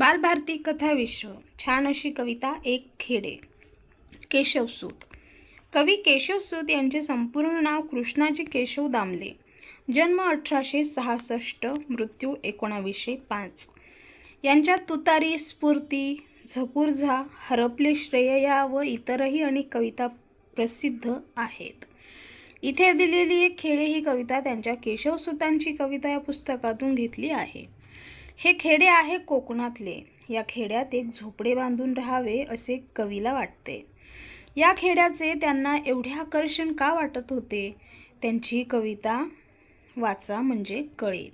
बालभारती कथा विश्व. छान अशी कविता एक खेडे. केशवसूत कवी केशवसूत यांचे संपूर्ण नाव कृष्णाजी केशव दामले. जन्म अठराशे सहासष्ट मृत्यू एकोणावीसशे पाच. यांच्या तुतारी स्फूर्ती झपूर्झा हरपले श्रेय या व इतरही अनेक कविता प्रसिद्ध आहेत. इथे दिलेली एक खेडे ही कविता त्यांच्या केशवसुतांची कविता या पुस्तकातून घेतली आहे. हे खेडे आहे कोकणातले. या खेड्यात एक झोपडे बांधून राहावे असे कवीला वाटते. या खेड्याचे त्यांना एवढे आकर्षण का वाटत होते? त्यांची कविता वाचा म्हणजे कळेल.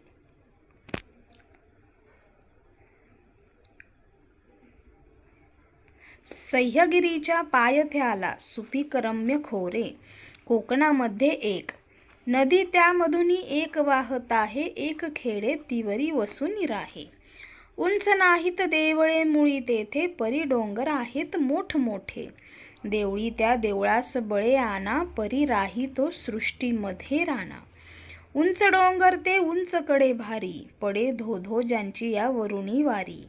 सह्यगिरीच्या पायथ्याला सुपीक रम्य खोरे कोकणामध्ये एक नदी त्यामधूनही एक वाहत आहे एक खेडे तिवरी वसून राहे. उंच नाहीत देवळे मुळी तेथे परी डोंगर आहेत मोठमोठे. देवळी त्या देवळास बळे आणा परी राही तो सृष्टीमध्ये राणा. उंच डोंगर ते उंच कडे भारी पडे धोधो ज्यांची या वरुणी वारी.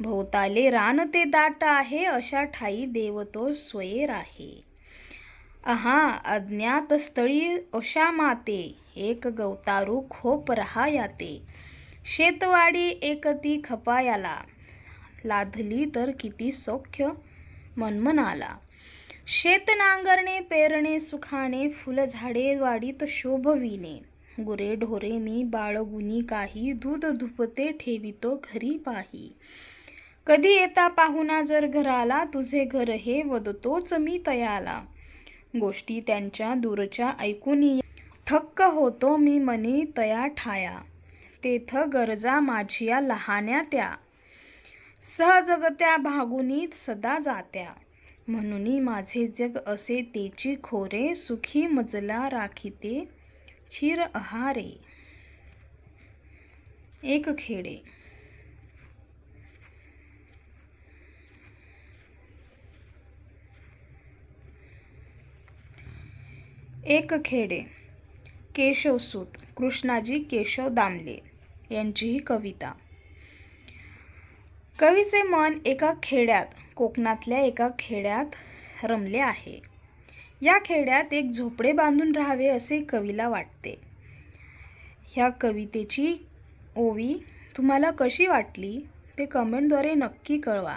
भोवताले रान ते दाट आहे अशा ठाई देवतो स्वयेर आहे अहा अज्ञात स्थळी अशा माते एक गवतारू खोप रहायाते. शेतवाडी एकती खपायाला लाधली तर किती सौख्य मनमनाला. शेत नांगरणे पेरणे सुखाने फुलझाडे वाडीत शोभविणे. गुरे ढोरे मी बाळगुनी काही दूध धुपते ठेवितो घरी पाही. कधी येता पाहुणा जर घराला तुझे घर हे वदतोच मी तयाला. गोष्टी त्यांच्या दूरच्या ऐकून थक्क होतो मी मनी तया ठाया. तेथ गरजा माझिया लहान्या त्या. सहजगत्या भागुनी सदा जात्या. म्हणून माझे जग असे तेची खोरे सुखी मजला राखीते. चिर आहारे एक खेडे. एक खेडे केशवसूत कृष्णाजी केशव दामले यांची ही कविता. कवीचे मन एका खेड्यात कोकणातल्या एका खेड्यात रमले आहे. या खेड्यात एक झोपडे बांधून राहावे असे कवीला वाटते. ह्या कवितेची ओवी तुम्हाला कशी वाटली ते कमेंटद्वारे नक्की कळवा.